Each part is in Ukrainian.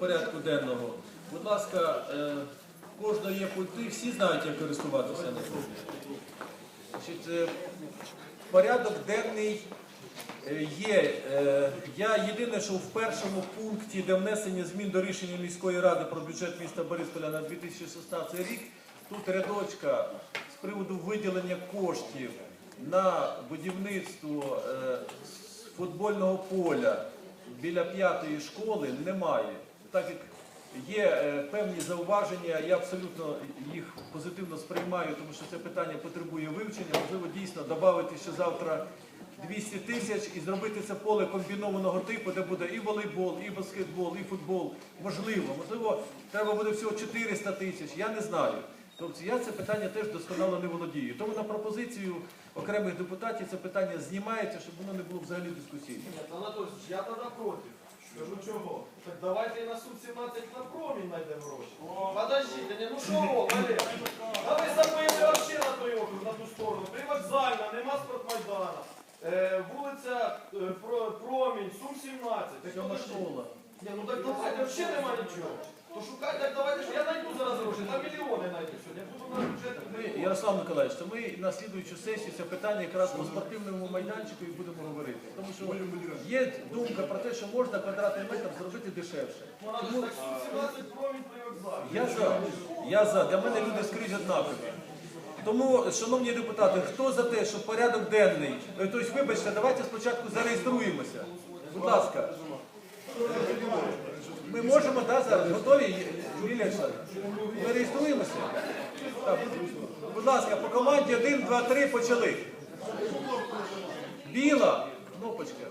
порядку денного. Будь ласка, е, кожного є пульти, всі знають, як користуватися ним. Значить, е, порядок денний е, є. Я єдине, що в першому пункті, де внесення змін до рішення міської ради про бюджет міста Борисполя на 2016 рік, тут рядочка з приводу виділення коштів на будівництво футбольного поля біля п'ятої школи немає. Так як є е, певні зауваження, я абсолютно їх позитивно сприймаю, тому що це питання потребує вивчення. Можливо, дійсно додати ще завтра 200 тисяч і зробити це поле комбінованого типу, де буде і волейбол, і баскетбол, і футбол. Можливо, можливо, треба буде всього 400 тисяч, я не знаю. Тобто я це питання теж досконало не володію. Тому на пропозицію окремих депутатів це питання знімається, щоб воно не було взагалі дискусійним. Анатолійович, я тоді проти. Скажу чого. Так давайте і на суд 17 на промінь знайдемо гроші. Подождіть, не, ну що, Олег? А ви забили вообще на той округ, на ту сторону. Привокзальна, нема спортмайдана. Е, вулиця е, Про- Промінь, Сум 17. Так Ні, ну так давайте, взагалі нема нічого. То шукайте, так давайте, що я знайду зараз гроші, там мільйони знайду сьогодні. Буду на бюджет. Ми, Ярослав Миколаївич, то ми на слідуючу сесію це питання якраз по спортивному майданчику і будемо говорити. Тому що є думка про те, що можна квадратний метр зробити дешевше. Надо ж так Сум 17 Промінь привокзальна. Я за. Я за. Для мене люди скрізь однакові. Тому, шановні депутати, хто за те, що порядок денний, е, тобто, вибачте, давайте спочатку зареєструємося. Будь ласка. Ми можемо, так, зараз готові, Юлія Ми реєструємося? Так. Будь ласка, по команді 1, 2, 3 почали. Біла кнопочка.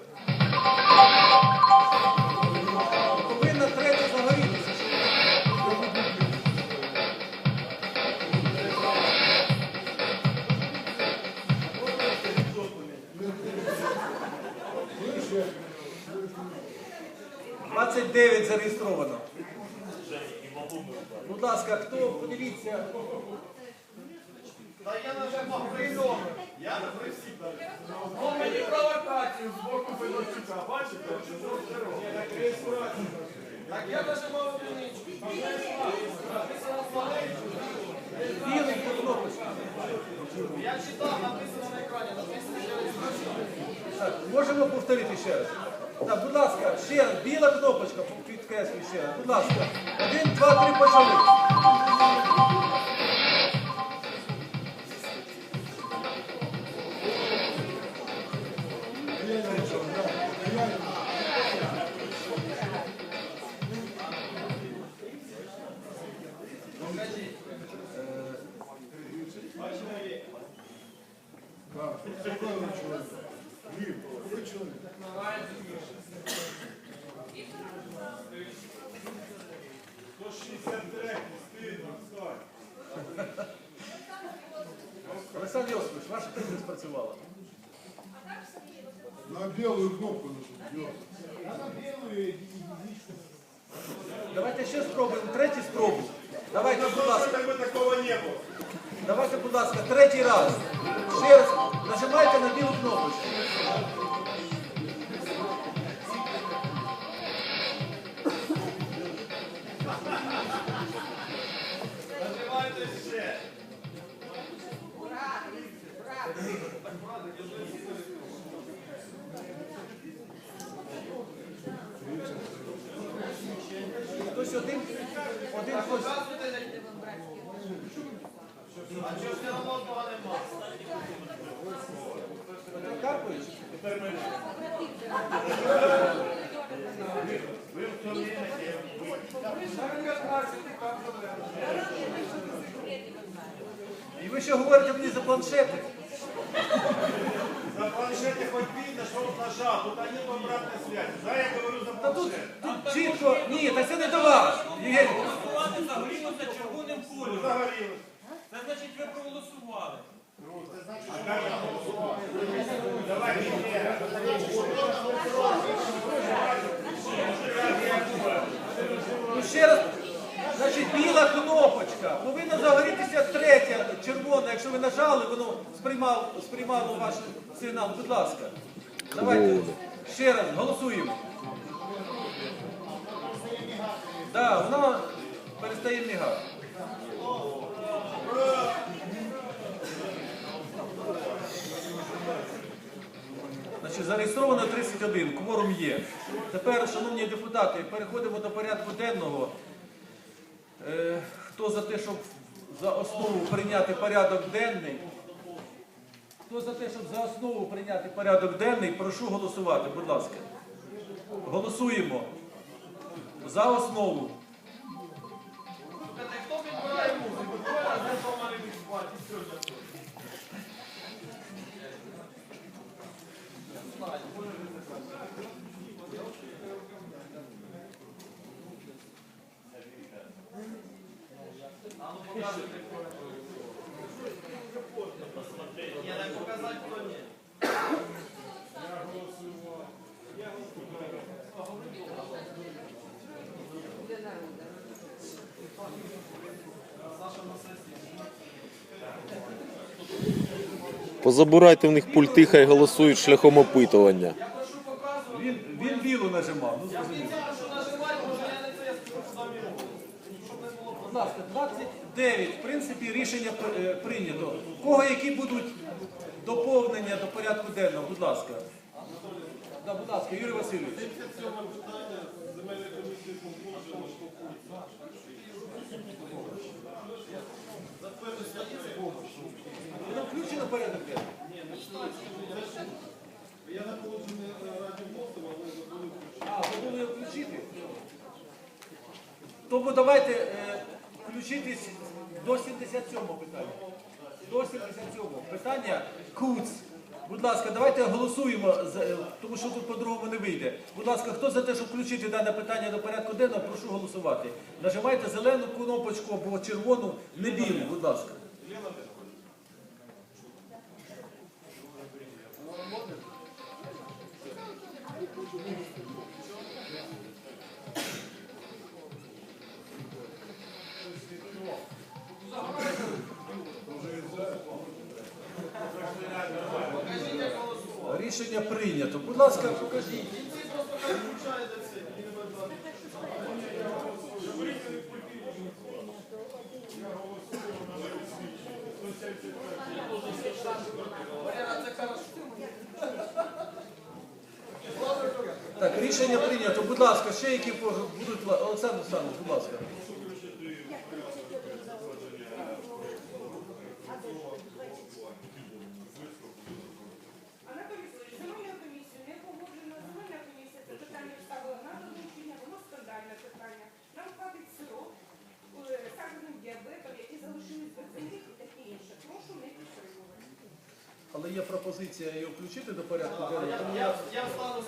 29 зареєстровано. Будь ласка, хто подивіться. Та я нажимав прийом. Я на присів. Ну, мені провокацію з боку Федорчука, бачите? Так я нажимав одиничку. Написано. Білий по кнопочці. Я читав, написано на екрані, написано можемо повторити ще раз. Так, будь ласка, ще. Біла кнопочка, підкреслюю ще. Будь ласка. Один, два, три, почали. Белую кнопку нажимай. Давайте ще спробуємо, третій спробу. Давайте, будь ласка. Такого не было. Давайте, будь ласка, третій раз. Ще раз нажимайте на білу кнопочку. Нажимайте ще. Хтось один, один хтось. А чого ж одного нема? Карпович? І ви ще говорите мені за планшети? На планшете хоть видно, что он нажал. Тут нет обратной связи. Да, я говорю за Та тут, планшет. тут чітко, ні, та це не до вас. Євгеній. Голосувати загорілося червоним кольором. Загорелось. Це значить ви проголосували. Давай, Венера. Ну ще раз, значить, біла кнопочка. Повинна загорітися третя, червона. Якщо ви нажали, воно сприймало, сприймало ваш сигнал. Будь ласка. Давайте ще раз голосуємо. Да, вона перестає мігати. Значить, зареєстровано 31, кворум є. Тепер, шановні депутати, переходимо до порядку денного. Е, хто за те, щоб за основу прийняти порядок денний? Хто за те, щоб за основу прийняти порядок денний, прошу голосувати, будь ласка. Голосуємо. За основу. Слухайте, хто підбирає музику? Двоє разів дома не спати. Сьогодні. Ну Ні, дай показати, хто ні. Саша на сесії. Позабирайте в них пульти, хай голосують шляхом опитування. Я. Він, він білу нажимав. Ну, Я зрозуміло. спеціально, що нажимати, може я не це, я скажу, що там його. Щоб не було Будь ласка, 29. В принципі, рішення е, прийнято. У кого які будуть доповнення до порядку денного? Будь ласка. Да, будь ласка, Юрій Васильович. Воно включено в порядок денний? Я на положення радіо Мостова, але забули включити. А, ви були включити? Тому давайте е, включитись до 77-го питання. До 77-го питання КУЦ. Будь ласка, давайте голосуємо, тому що тут по-другому не вийде. Будь ласка, хто за те, щоб включити дане питання до порядку денного, прошу голосувати. Нажимайте зелену кнопочку або червону, не білу, будь ласка. Покажіть, Рішення прийнято. Будь ласка, покажіть. Так, рішення прийнято. Будь ласка, ще які будуть. Олександр Олександрович, будь ласка. Анатолій Сергійович, земельна комісія не погоджена. Земельна комісія це питання ставила на долучення, воно скандальне питання. Нам хватить сирок е, сахарним діабетом, які залишились без землі і таке інше. Прошу не підтримувати. Але є пропозиція її включити до порядку Я, денного. я,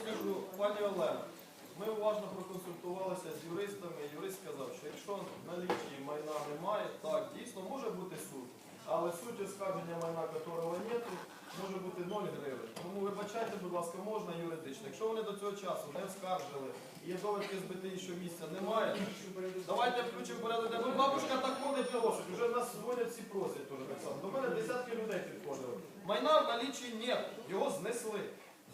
скажу, пані Олена, ми уважно проконсультувалися з юристами. Юрист сказав, що якщо налічі майна немає, так, дійсно може бути суд. Але суть оскарження майна, якого немає, може бути 0 гривень. Тому вибачайте, будь ласка, можна юридично. Якщо вони до цього часу не оскаржили, і є довідки з БТІ, що місця немає, давайте включимо порядок. Ну, бабушка так ходить просить, вже нас дзвонять всі просять теж так. До мене десятки людей підходили. Майна в налічі нет, його знесли.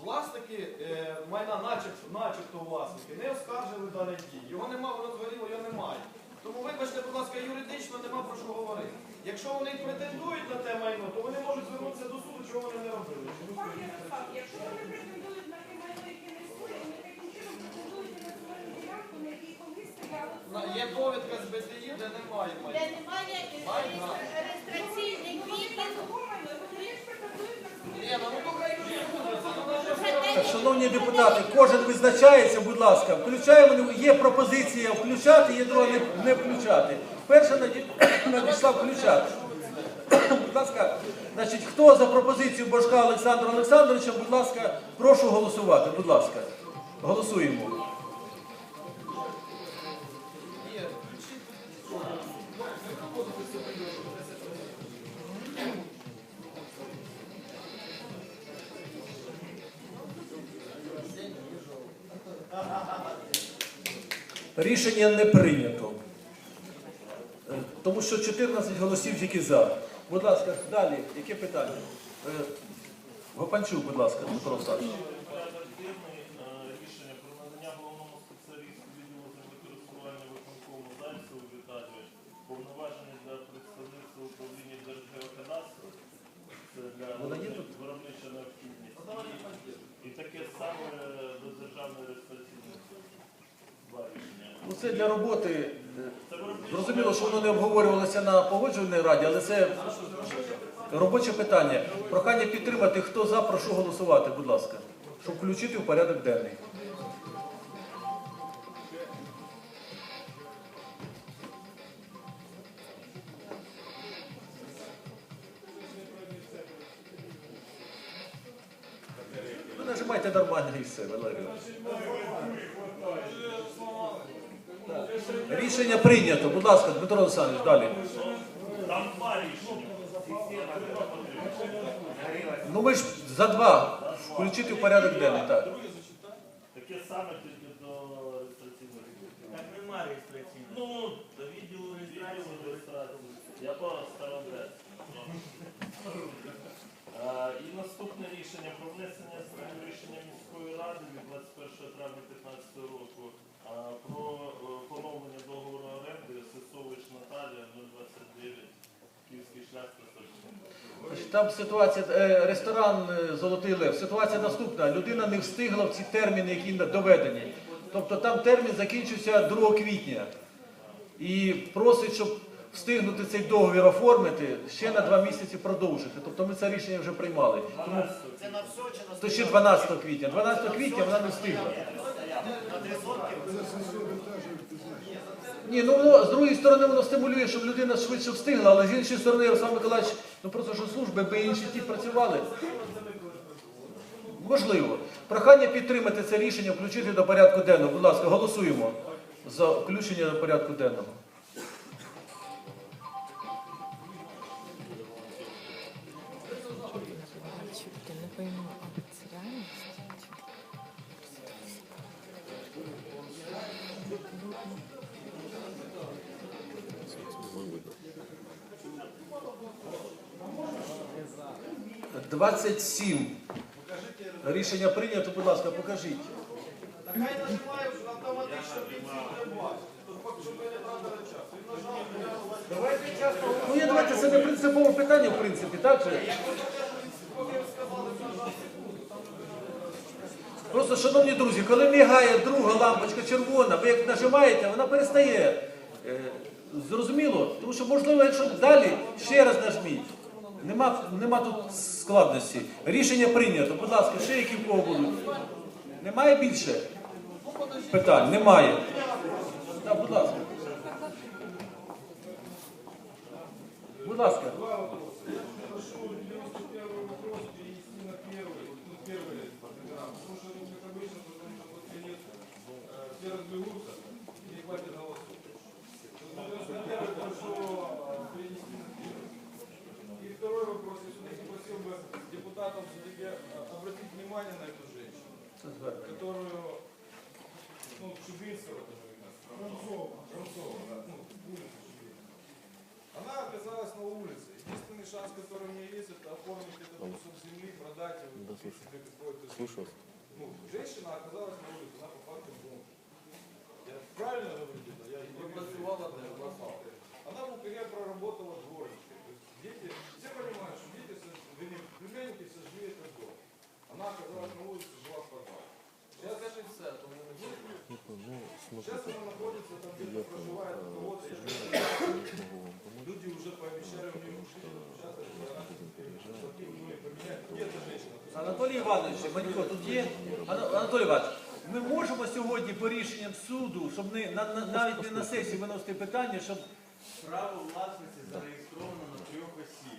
Власники е, майна, начебто, начебто власники, не оскаржили дані дії. Його нема, воно згоріло, його немає. Тому вибачте, будь ласка, юридично нема про що говорити. Якщо вони претендують на те майно, то вони можуть звернутися до суду, чого вони не робили. Пан Ярослав, якщо вони претендують на те майно, яке не існує, вони таким чином претендують на земельну ділянку, на якій колись. Є довідка з БТІ, де немає де майна. немає е, Майна. реєстраційних відмін. Вони ж претендують на земельну Ні, ну ну хай шановні депутати, кожен визначається, будь ласка. Включаємо, є пропозиція включати, є друга не, не включати. Перша наді- надійшла включати. Будь ласка, значить, хто за пропозицію Божка Олександра Олександровича, будь ласка, прошу голосувати. Будь ласка, голосуємо. Рішення не прийнято. Тому що 14 голосів тільки за. Будь ласка, далі, яке питання? Е, Гопанчук, будь ласка, Дмитро Олександрович. Рішення про надання головному спеціалісту відділу землекористування виконкому Зальцеву Віталію повноваження для представництва управління Держгеокадастру це для виробнича необхідність. Ну, І таке саме до державної реєстрації роботи. е, Зрозуміло, що воно не обговорювалося на погоджувальній раді, але це робоче питання. Прохання підтримати, хто за, прошу голосувати, будь ласка, щоб включити в порядок денний. Ви нажимайте нормально і все, Валерій. Рішення прийнято. Будь ласка, Дмитро Олександрович, далі. Там два рішення. Ну ми ж за два. Включити в порядок денний, так. Таке саме тільки до реєстраційного відділу. Так нема реєстраційного. Ну, До відділу реєстрації. Я по старому І наступне рішення про внесення змін рішення міської ради від 21 травня 2015 року про е, поновлення договору оренди Сесович Наталія 029 Київський шлях 147. Значить, Там ситуація, е, ресторан е, Золотий Лев. Ситуація наступна. Людина не встигла в ці терміни, які доведені. Тобто там термін закінчився 2 квітня. І просить, щоб встигнути цей договір оформити, ще на два місяці продовжити. Тобто ми це рішення вже приймали. Тому Це на все чи на то ще 12 квітня. 12 квітня вона не встигла. на сотки? Ні, ну воно з другої сторони воно стимулює, щоб людина швидше встигла, але з іншої сторони, Ярослав Миколаївич, ну просто що служби, би інші ті працювали. Можливо. Прохання підтримати це рішення, включити до порядку денного. Будь ласка, голосуємо за включення до порядку денного. 27. Рішення прийнято, будь ласка, покажіть. Хай нажимає автоматично підсвітить щоб ми не тратили час. Він нажав, Ну, я давайте, це не принципове питання, в принципі, так же? Просто, шановні друзі, коли мігає друга лампочка червона, ви як нажимаєте, вона перестає. Е, Зрозуміло? Тому що, можливо, якщо далі ще раз нажміть. Нема, нема тут складності. Рішення прийнято. Будь ласка, ще які в кого будуть? Немає більше питань? Немає. Так, будь ласка. Будь ласка. Прошу 91 вопрос перенести на первый, ну, первый программ. Потому что, ну, как обычно, потому что под конец э, все разбегутся, и не хватит голосов. Второй вопрос, я все-таки просил бы депутатов все-таки э, обратить внимание на эту женщину, которую, ну, Воронцова, да, ну, улица. Она оказалась на улице. Единственный шанс, который у меня есть, это оформить этот кусок земли, продать его, купить себе. Слушаю. Ну, женщина оказалась на улице, она по факту дом. Я правильно говорю? да? Я не працевала Она в УКГ проработала дворникой. Она оказалась на улице, жила в подвале. Сейчас это все, Сейчас она находится там где-то проживает у кого-то. я не знаю. Люди уже пообещали мне ушли. Сейчас это поменять. Где эта женщина? Анатолій Іванович, Манько, тут є? Ана- Анатолій Іванович, ми можемо сьогодні по рішенням суду, щоб не, на, на- навіть не на сесії виносити питання, щоб Право власності зареєстровано на трьох осіб.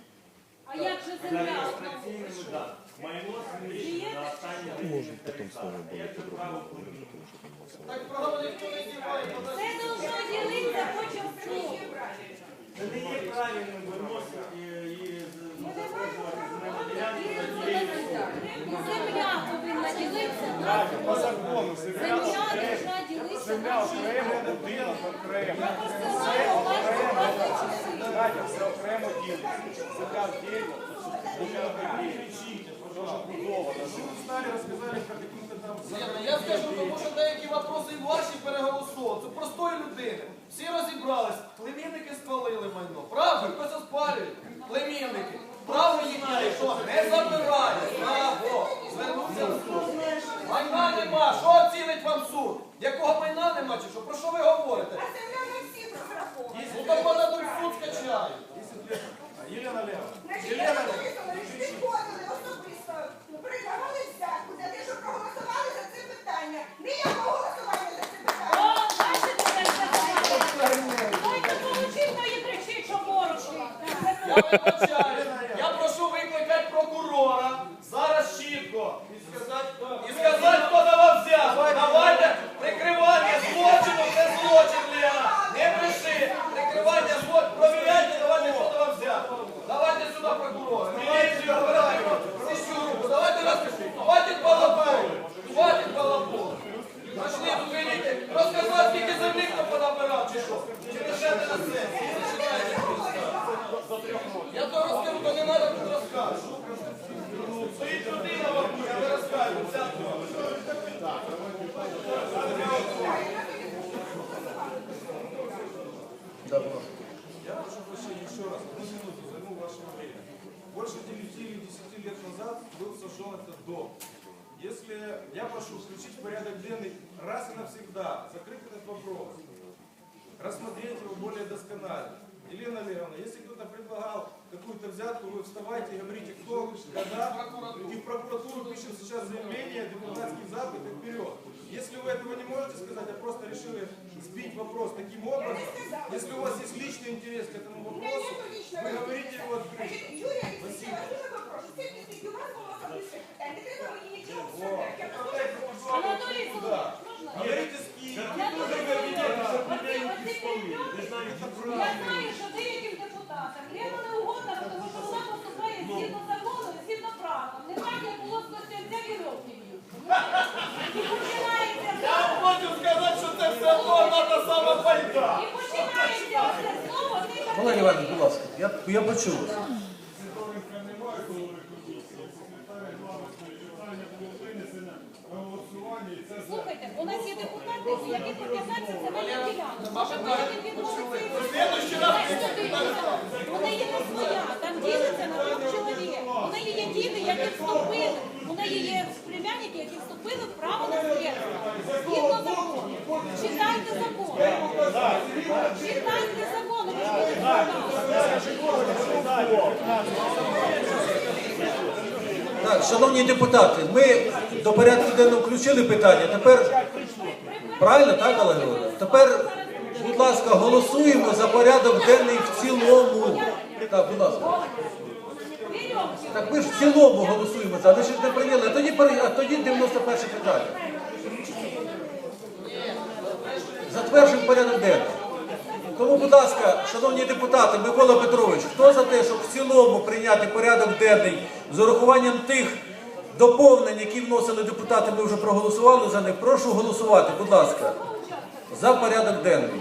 А як же За земля? реєстраційними даними. Майно знищено на останній Може, потім слово буде Як же право подробно, виявлено? тому що там все. Так право ніхто не знімає. Це должно ділитися по частину. Це не є правильним виносити земельну ділянку на тієї особи. Земля повинна ділитися на По закону, земля должна ділитися на окремо, будинок окремо. Власні часи. Катя, все окремо ділиться. Земля отдельно, будинок отдельно. Ну я скажу, тому що деякі вопроси і ваші переголосували. Це простої людини. Всі розібрались. Племінники спалили майно. Правда? Хто це спалює? Племінники. Право їхнє, що не забирає. Право. Звернувся в суд. Майна нема. Що оцінить вам суд? Якого майна нема чи що? Про що ви говорите? А земля не всі розрахована. Ну так вона тут суд скачає. Елена Лева. Елена Лева боролися за те, що проголосували за це питання. Ніякого голосування за це питання. О, бачите, як це буває. Да, будь ласка. Я прошу прощения еще раз, одну минуту, займу ваше время. Больше 9 или 10 лет назад был сожжен этот дом. Если я прошу включить порядок денный раз и навсегда, закрыть этот вопрос, рассмотреть его более досконально. Елена Леоновна, если кто-то предлагал какую-то взятку, вы вставайте и говорите, кто, когда, и в прокуратуру пишем сейчас заявление, депутатский запит и вперед. Если вы этого не можете сказать, а просто решили сбить вопрос таким образом, если у вас есть личный интерес к этому вопросу, вы говорите его открыто. Значит, Юрий Алексеевич, я дуже попрошу, сидіть, я, я почув. Слухайте, у нас є депутати, у яких по 15 земельних ділянок. Може, У неї не своя, там ділиться на двох чоловік. У неї є діти, які вступили. У неї є племянники, які вступили в право наслідства. Згідно закону. Читайте закон. Читайте закон. ви ж будете знати. Так, шановні депутати, ми до порядку денного включили питання. Тепер правильно, так, Олег Тепер, будь ласка, голосуємо за порядок денний в цілому. Так, будь ласка. Так ми ж в цілому голосуємо за. Ви ж не прийняли. А тоді, а тоді 91 питання. Затверджуємо порядок денний. Тому, будь ласка, шановні депутати, Микола Петрович, хто за те, щоб в цілому прийняти порядок денний з урахуванням тих доповнень, які вносили депутати, ми вже проголосували за них. Прошу голосувати, будь ласка, за порядок денний.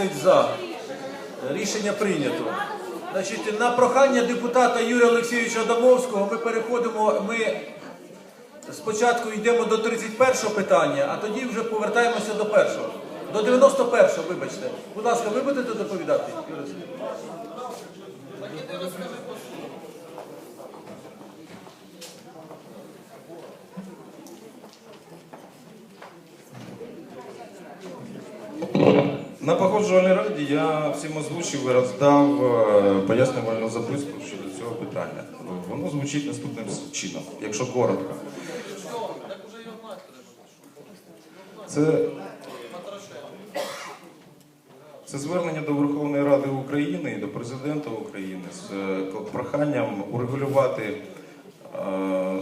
Тридцять за. Рішення прийнято. Значить, на прохання депутата Юрія Олексійовича Адамовського ми переходимо. Ми спочатку йдемо до 31 питання, а тоді вже повертаємося до першого. До 91-го, вибачте. Будь ласка, ви будете доповідати? Юрій На погоджувальній раді я всім озвучив і роздав е, пояснювальну записку щодо цього питання. Воно звучить наступним чином, якщо коротко. Це, це звернення до Верховної Ради України і до президента України з е, проханням урегулювати, е,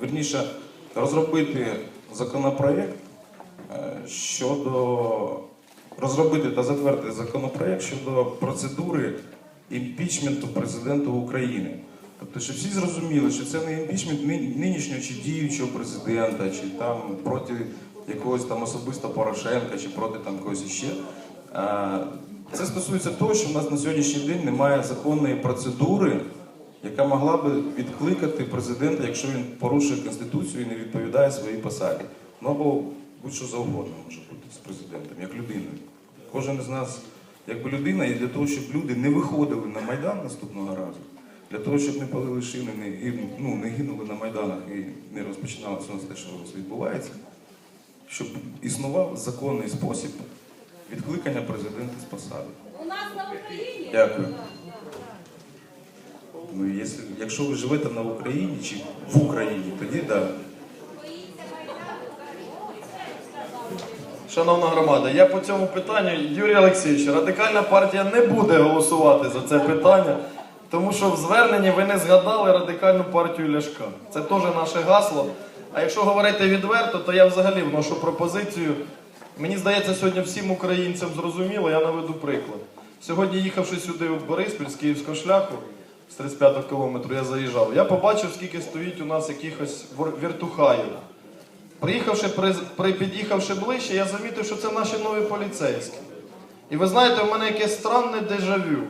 верніше, розробити законопроєкт щодо розробити та затвердити законопроект щодо процедури імпічменту президента України. Тобто, щоб всі зрозуміли, що це не імпічмент ни- нинішнього чи діючого президента, чи там проти якогось там особисто Порошенка, чи проти там когось іще. Це стосується того, що в нас на сьогоднішній день немає законної процедури, яка могла би відкликати президента, якщо він порушує конституцію і не відповідає своїй посаді. Ну або будь-що завгодно може бути з президентом, як людиною. Кожен з нас, якби людина, і для того, щоб люди не виходили на Майдан наступного разу, для того, щоб не палили шини, не, і, ну, не гинули на Майданах і не розпочиналося те, що відбувається, щоб існував законний спосіб відкликання президента з посади. У нас на Україні Дякую. Ну, якщо ви живете на Україні чи в Україні, тоді так. Да. Шановна громада, я по цьому питанню, Юрій Олексійович, радикальна партія не буде голосувати за це питання, тому що в зверненні ви не згадали радикальну партію Ляшка. Це теж наше гасло. А якщо говорити відверто, то я взагалі вношу пропозицію. Мені здається, сьогодні всім українцям зрозуміло, я наведу приклад. Сьогодні, їхавши сюди в Бориспіль з Київського шляху, з 35-го кілометру я заїжджав, я побачив, скільки стоїть у нас якихось віртухаїв. Приїхавши, при, під'їхавши ближче, я замітив, що це наші нові поліцейські. І ви знаєте, у мене якесь странне дежавю.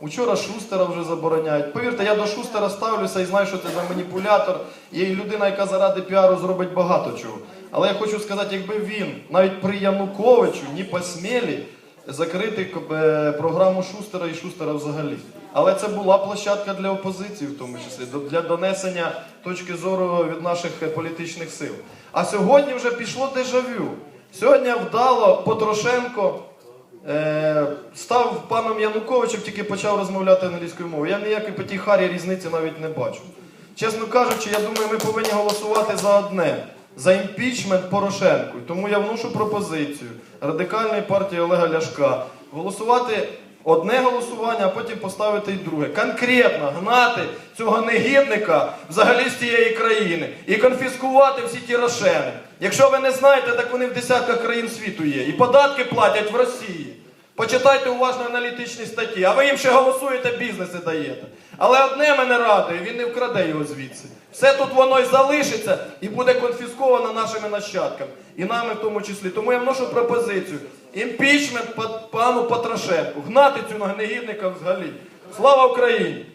Учора Шустера вже забороняють. Повірте, я до Шустера ставлюся і знаю, що це за маніпулятор. Є людина, яка заради піару зробить багато чого. Але я хочу сказати, якби він навіть при Януковичу ні посмілі закрити е, програму Шустера і Шустера взагалі. Але це була площадка для опозиції, в тому числі, для донесення точки зору від наших політичних сил. А сьогодні вже пішло дежавю. Сьогодні вдало Потрошенко е, став паном Януковичем, тільки почав розмовляти англійською мовою. Я ніякої по тій харі різниці навіть не бачу. Чесно кажучи, я думаю, ми повинні голосувати за одне. За імпічмент Порошенку. Тому я вношу пропозицію радикальної партії Олега Ляшка голосувати одне голосування, а потім поставити і друге. Конкретно гнати цього негідника взагалі з цієї країни і конфіскувати всі ті рошени. Якщо ви не знаєте, так вони в десятках країн світу є. І податки платять в Росії. Почитайте уважно аналітичні статті, а ви їм ще голосуєте, бізнеси даєте. Але одне мене радує, він не вкраде його звідси. Все тут воно і залишиться і буде конфісковано нашими нащадками. І нами в тому числі. Тому я вношу пропозицію. Імпічмент па- пану Патрашенку. Гнати цього негідника взагалі. Слава Україні!